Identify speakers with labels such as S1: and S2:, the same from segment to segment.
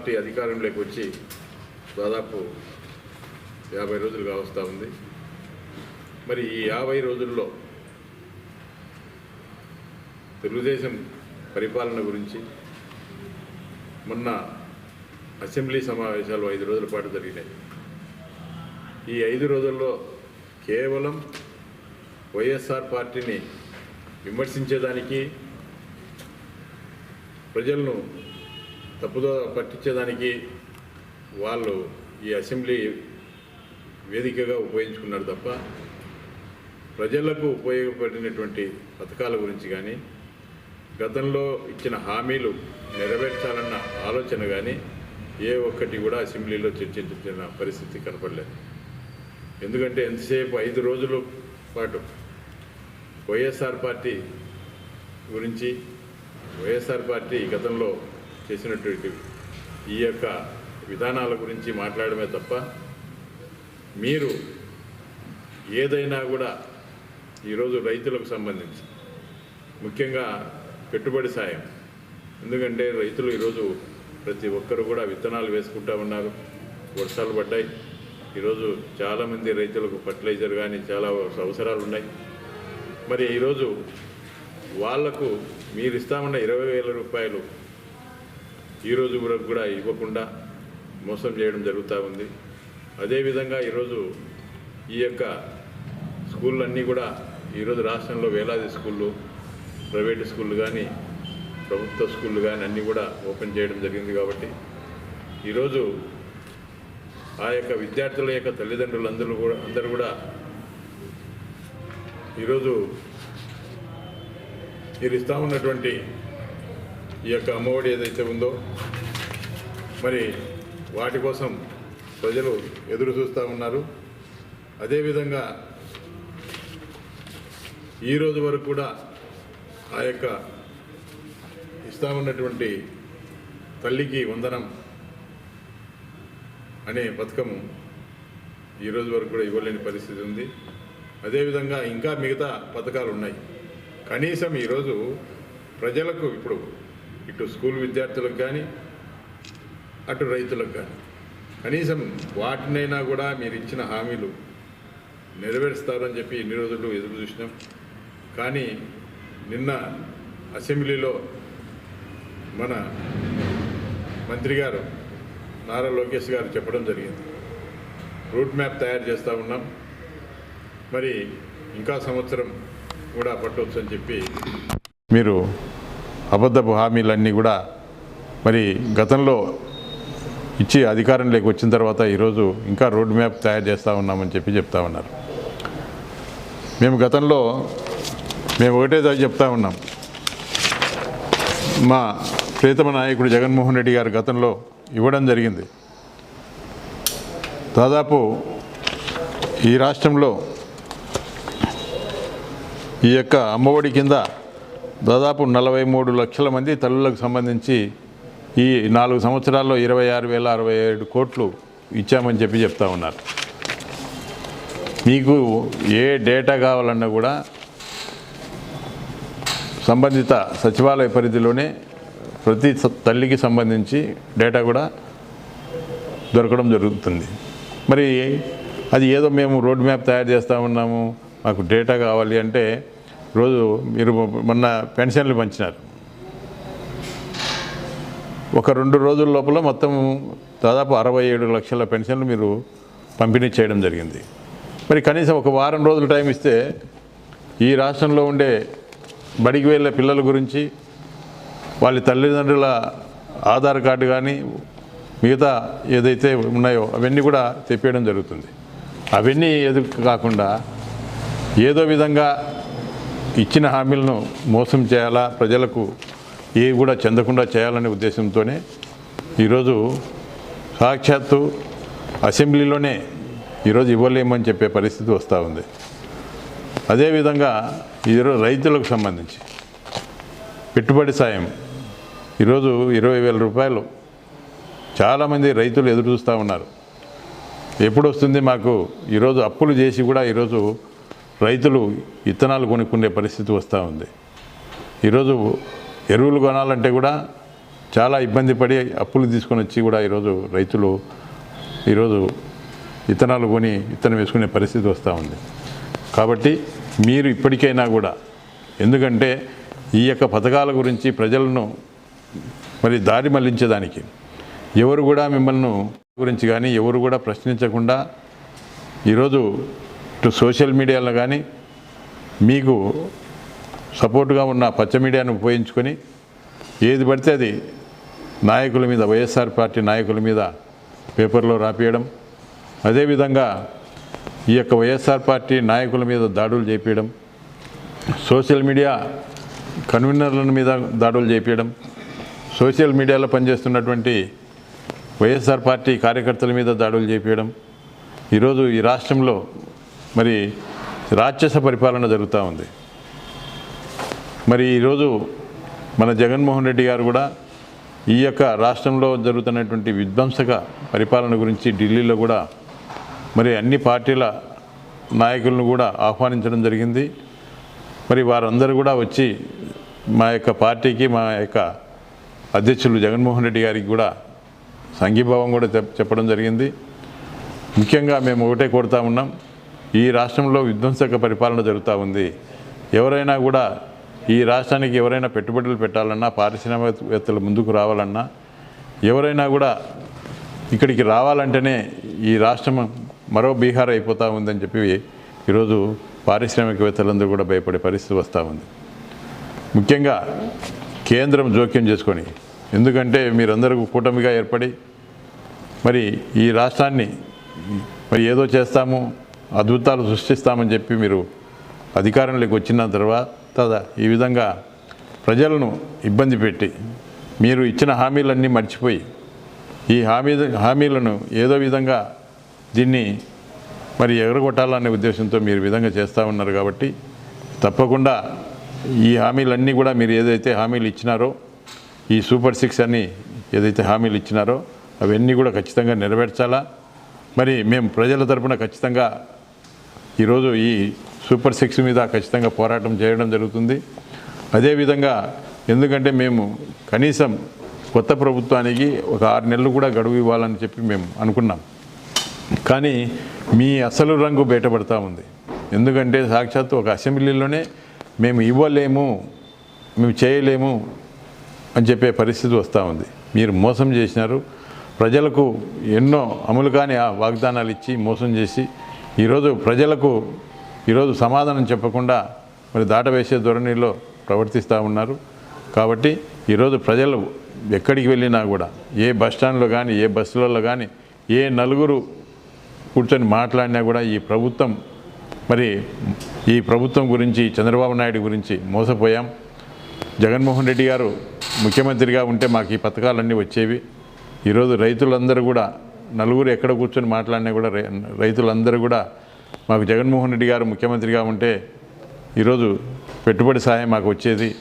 S1: Party అధికారంలోకి వచ్చి దాదాపు యాభై రోజులు కావస్తూ ఉంది. మరి ఈ యాభై రోజుల్లో తెలుగుదేశం పరిపాలన గురించి మొన్న అసెంబ్లీ సమావేశాలు ఐదు రోజుల పాటు జరిగినాయి. ఈ ఐదు రోజుల్లో కేవలం వైఎస్ఆర్ పార్టీని విమర్శించేదానికి ప్రజలను తప్పుదో పట్టించేదానికి వాళ్ళు ఈ అసెంబ్లీ వేదికగా ఉపయోగించుకున్నారు తప్ప ప్రజలకు ఉపయోగపడినటువంటి పథకాల గురించి కానీ గతంలో ఇచ్చిన హామీలు నెరవేర్చాలన్న ఆలోచన కానీ ఏ ఒక్కటి కూడా అసెంబ్లీలో చర్చించిన పరిస్థితి కనపడలేదు. ఎందుకంటే ఎంతసేపు ఐదు రోజుల పాటు వైఎస్ఆర్ పార్టీ గురించి వైఎస్ఆర్ పార్టీ గతంలో చేసినటువంటి ఈ యొక్క విధానాల గురించి మాట్లాడమే తప్ప మీరు ఏదైనా కూడా ఈరోజు రైతులకు సంబంధించి ముఖ్యంగా పెట్టుబడి సాయం. ఎందుకంటే రైతులు ఈరోజు ప్రతి ఒక్కరు కూడా విత్తనాలు వేసుకుంటా ఉన్నారు. వర్షాలు పడ్డాయి. ఈరోజు చాలామంది రైతులకు ఫర్టిలైజర్ కానీ చాలా అవసరాలు ఉన్నాయి. మరి ఈరోజు వాళ్ళకు మీరు ఇస్తామన్న ఇరవై వేల రూపాయలు ఈరోజు వరకు కూడా ఇవ్వకుండా మోసం చేయడం జరుగుతూ ఉంది. అదేవిధంగా ఈరోజు ఈ యొక్క స్కూళ్ళన్నీ కూడా ఈరోజు రాష్ట్రంలో వేలాది స్కూళ్ళు ప్రైవేటు స్కూళ్ళు కానీ ప్రభుత్వ స్కూళ్ళు కానీ అన్నీ కూడా ఓపెన్ చేయడం జరిగింది కాబట్టి ఈరోజు ఆ యొక్క విద్యార్థుల యొక్క తల్లిదండ్రులందరూ కూడా అందరూ కూడా ఈరోజు మీరు ఇస్తా ఉన్నటువంటి ఈ యొక్క అమ్మఒడి ఏదైతే ఉందో మరి వాటి కోసం ప్రజలు ఎదురు చూస్తూ ఉన్నారు. అదేవిధంగా ఈ రోజు వరకు కూడా ఆ యొక్క ఇస్తా ఉన్నటువంటి తల్లికి వందనం అనే పథకము ఈ రోజు వరకు కూడా ఇవ్వలేని పరిస్థితి ఉంది. అదేవిధంగా ఇంకా మిగతా పథకాలు ఉన్నాయి. కనీసం ఈరోజు ప్రజలకు ఇప్పుడు ఇటు స్కూల్ విద్యార్థులకు కానీ అటు రైతులకు కానీ. కనీసం వాటినైనా కూడా మీరు ఇచ్చిన హామీలు నెరవేరుస్తారని చెప్పి ఇన్ని రోజులు ఎదురు చూసినాం. కానీ నిన్న అసెంబ్లీలో మన మంత్రి గారు నారా లోకేష్ గారు చెప్పడం జరిగింది. రూట్ మ్యాప్ తయారు చేస్తూ ఉన్నాం. మరి ఇంకా సంవత్సరం కూడా పట్టవచ్చు అని చెప్పి మీరు అబద్ధపు హామీలన్నీ కూడా మరి గతంలో ఇచ్చి అధికారంలోకి వచ్చిన తర్వాత ఈరోజు ఇంకా రోడ్ మ్యాప్ తయారు చేస్తూ ఉన్నామని చెప్పి చెప్తా ఉన్నారు. మేము గతంలో మేము ఒకటే చెప్తా ఉన్నాం. మా ప్రీతమ నాయకుడు జగన్మోహన్ రెడ్డి గారు గతంలో ఇవ్వడం జరిగింది. దాదాపు ఈ రాష్ట్రంలో ఈ యొక్క అమ్మఒడి కింద దాదాపు నలభై మూడు లక్షల మంది తల్లులకు సంబంధించి ఈ నాలుగు సంవత్సరాల్లో ఇరవై ఆరు వేల అరవై ఏడు కోట్లు ఇచ్చామని చెప్పి చెప్తా ఉన్నారు. మీకు ఏ డేటా కావాలన్నా కూడా సంబంధిత సచివాలయ పరిధిలోనే ప్రతి తల్లికి సంబంధించి డేటా కూడా దొరకడం జరుగుతుంది. మరి అది ఏదో మేము రోడ్ మ్యాప్ తయారు చేస్తూ ఉన్నాము మాకు డేటా కావాలి అంటే రోజు మీరు మొన్న పెన్షన్లు పంచినారు. ఒక రెండు రోజుల లోపల మొత్తం దాదాపు అరవై ఏడు లక్షల పెన్షన్లు మీరు పంపిణీ చేయడం జరిగింది. మరి కనీసం ఒక వారం రోజులు టైం ఇస్తే ఈ రాష్ట్రంలో ఉండే బడికి వెళ్ళే పిల్లల గురించి వాళ్ళ తల్లిదండ్రుల ఆధార్ కార్డు కానీ మిగతా ఏదైతే ఉన్నాయో అవన్నీ కూడా తెప్పేయడం జరుగుతుంది. అవన్నీ ఎదురు కాకుండా ఏదో విధంగా ఇచ్చిన హామీలను మోసం చేయాలా? ప్రజలకు ఏవి కూడా చెందకుండా చేయాలనే ఉద్దేశంతోనే ఈరోజు సాక్షాత్తు అసెంబ్లీలోనే ఈరోజు ఇవ్వలేమని చెప్పే పరిస్థితి వస్తూ ఉంది. అదేవిధంగా ఈరోజు రైతులకు సంబంధించి పెట్టుబడి సాయం ఈరోజు ఇరవై వేల రూపాయలు చాలామంది రైతులు ఎదురు చూస్తూ ఉన్నారు. ఎప్పుడు వస్తుంది మాకు? ఈరోజు అప్పులు చేసి కూడా ఈరోజు రైతులు విత్తనాలు కొనుక్కునే పరిస్థితి వస్తూ ఉంది. ఈరోజు ఎరువులు కొనాలంటే కూడా చాలా ఇబ్బంది పడి అప్పులు తీసుకొని వచ్చి కూడా ఈరోజు రైతులు ఈరోజు విత్తనాలు కొని విత్తనం వేసుకునే పరిస్థితి వస్తూ ఉంది. కాబట్టి మీరు ఇప్పటికైనా కూడా ఎందుకంటే ఈ యొక్క పథకాల గురించి ప్రజలను మరి దారి మళ్ళించేదానికి ఎవరు కూడా మిమ్మల్ని గురించి కానీ ఎవరు కూడా ప్రశ్నించకుండా ఈరోజు ఇటు సోషల్ మీడియాలో కానీ మీకు సపోర్టుగా ఉన్న పచ్చ మీడియాను ఉపయోగించుకొని ఏది పడితే అది నాయకుల మీద వైఎస్ఆర్ పార్టీ నాయకుల మీద పేపర్లో రాపియడం అదేవిధంగా ఈ యొక్క వైఎస్ఆర్ పార్టీ నాయకుల మీద దాడులు చేపించడం సోషల్ మీడియా కన్వీనర్ల మీద దాడులు చేపించడం సోషల్ మీడియాలో పనిచేస్తున్నటువంటి వైఎస్ఆర్ పార్టీ కార్యకర్తల మీద దాడులు చేపించడం ఈరోజు ఈ రాష్ట్రంలో మరి రాక్షస పరిపాలన జరుగుతూ ఉంది. మరి ఈరోజు మన జగన్మోహన్ రెడ్డి గారు కూడా ఈ యొక్క రాష్ట్రంలో జరుగుతున్నటువంటి విధ్వంసక పరిపాలన గురించి ఢిల్లీలో కూడా మరి అన్ని పార్టీల నాయకులను కూడా ఆహ్వానించడం జరిగింది. మరి వారందరూ కూడా వచ్చి మా యొక్క పార్టీకి మా యొక్క అధ్యక్షులు జగన్మోహన్ రెడ్డి గారికి కూడా సంఘీభావం కూడా చెప్పడం జరిగింది. ముఖ్యంగా మేము ఒకటే కోరుతా ఉన్నాం. ఈ రాష్ట్రంలో విధ్వంసక పరిపాలన జరుగుతూ ఉంది. ఎవరైనా కూడా ఈ రాష్ట్రానికి ఎవరైనా పెట్టుబడులు పెట్టాలన్నా పారిశ్రామికవేత్తలు ముందుకు రావాలన్నా ఎవరైనా కూడా ఇక్కడికి రావాలంటేనే ఈ రాష్ట్రం మరో బీహార్ అయిపోతూ ఉందని చెప్పి ఈరోజు పారిశ్రామికవేత్తలందరూ కూడా భయపడే పరిస్థితి వస్తూ ఉంది. ముఖ్యంగా కేంద్రం జోక్యం చేసుకొని ఎందుకంటే మీరందరూ కూటమిగా ఏర్పడి మరి ఈ రాష్ట్రాన్ని మరి ఏదో చేస్తాము అద్భుతాలు సృష్టిస్తామని చెప్పి మీరు అధికారంలోకి వచ్చిన తర్వాత ఈ విధంగా ప్రజలను ఇబ్బంది పెట్టి మీరు ఇచ్చిన హామీలన్నీ మర్చిపోయి ఈ హామీ హామీలను ఏదో విధంగా దీన్ని మరి ఎగరగొట్టాలనే ఉద్దేశంతో మీరు విధంగా చేస్తూ ఉన్నారు కాబట్టి తప్పకుండా ఈ హామీలన్నీ కూడా మీరు ఏదైతే హామీలు ఇచ్చినారో ఈ సూపర్ సిక్స్ అని ఏదైతే హామీలు ఇచ్చినారో అవన్నీ కూడా ఖచ్చితంగా నెరవేర్చాలా? మరి మేము ప్రజల తరపున ఖచ్చితంగా ఈరోజు ఈ సూపర్ సిక్స్ మీద ఖచ్చితంగా పోరాటం చేయడం జరుగుతుంది. అదేవిధంగా ఎందుకంటే మేము కనీసం కొత్త ప్రభుత్వానికి ఒక ఆరు నెలలు కూడా గడువు ఇవ్వాలని చెప్పి మేము అనుకున్నాం. కానీ మీ అసలు రంగు బయటపడతా ఉంది. ఎందుకంటే సాక్షాత్తు ఒక అసెంబ్లీలోనే మేము ఇవ్వలేము మేము చేయలేము అని చెప్పే పరిస్థితి వస్తూ ఉంది. మీరు మోసం చేసినారు. ప్రజలకు ఎన్నో అమలు కాని ఆ వాగ్దానాలు ఇచ్చి మోసం చేసి ఈరోజు ప్రజలకు ఈరోజు సమాధానం చెప్పకుండా మరి దాటవేసే ధోరణిలో ప్రవర్తిస్తూ ఉన్నారు. కాబట్టి ఈరోజు ప్రజలు ఎక్కడికి వెళ్ళినా కూడా ఏ బస్ స్టాండ్లో కానీ ఏ బస్సులలో కానీ ఏ నలుగురు కూర్చొని మాట్లాడినా కూడా ఈ ప్రభుత్వం మరి ఈ ప్రభుత్వం గురించి చంద్రబాబు నాయుడు గురించి మోసపోయాం. జగన్మోహన్ రెడ్డి గారు ముఖ్యమంత్రిగా ఉంటే మాకు ఈ పథకాలన్నీ వచ్చేవి. ఈరోజు రైతులందరూ కూడా నలుగురు ఎక్కడ కూర్చొని మాట్లాడినా కూడా రై- రైతులందరూ కూడా మాకు జగన్మోహన్ రెడ్డి గారు ముఖ్యమంత్రిగా ఉంటే ఈరోజు పెట్టుబడి సహాయం మాకు వచ్చేది.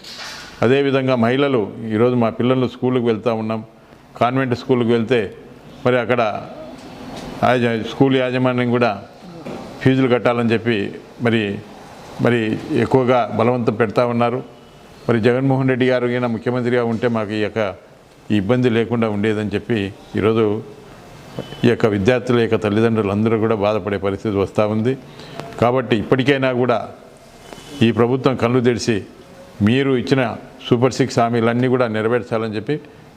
S1: అదేవిధంగా మహిళలు ఈరోజు మా పిల్లలు స్కూల్కి వెళ్తూ ఉన్నాం. కాన్వెంట్ స్కూల్కి వెళ్తే మరి అక్కడ స్కూల్ యాజమాన్యం కూడా ఫీజులు కట్టాలని చెప్పి మరి మరి ఎక్కువగా బలవంతం పెడతా ఉన్నారు. మరి జగన్మోహన్ రెడ్డి గారు ముఖ్యమంత్రిగా ఉంటే మాకు ఈ యొక్క ఈ ఇబ్బంది లేకుండా ఉండేదని చెప్పి ఈరోజు ఈ యొక్క విద్యార్థుల యొక్క తల్లిదండ్రులు అందరూ కూడా బాధపడే పరిస్థితి వస్తూ ఉంది. కాబట్టి ఇప్పటికైనా కూడా ఈ ప్రభుత్వం కళ్ళు తెరిచి మీరు ఇచ్చిన సూపర్ సిక్స్ హామీలన్నీ కూడా నెరవేర్చాలని చెప్పి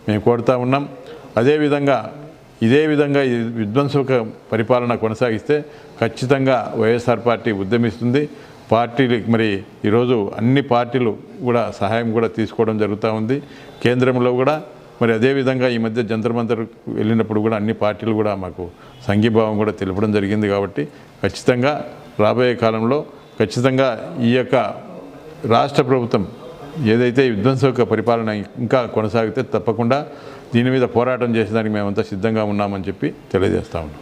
S1: మేము కోరుతా ఉన్నాం. అదేవిధంగా ఇదే విధంగా ఈ విధ్వంసక పరిపాలన కొనసాగిస్తే ఖచ్చితంగా వైఎస్ఆర్ పార్టీ ఉద్యమిస్తుంది. పార్టీలు మరి ఈరోజు అన్ని పార్టీలు కూడా సహాయం కూడా తీసుకోవడం జరుగుతూ ఉంది. కేంద్రంలో కూడా మరి అదేవిధంగా ఈ మధ్య జంతర్ మంతర్ వెళ్ళినప్పుడు కూడా అన్ని పార్టీలు కూడా మాకు సంఘీభావం కూడా తెలపడం జరిగింది కాబట్టి ఖచ్చితంగా రాబోయే కాలంలో ఖచ్చితంగా ఈ యొక్క రాష్ట్ర ప్రభుత్వం ఏదైతే విధ్వంసక పరిపాలన ఇంకా కొనసాగితే తప్పకుండా దీని మీద పోరాటం చేసేదానికి మేమంతా సిద్ధంగా ఉన్నామని చెప్పి తెలియజేస్తా ఉన్నాం.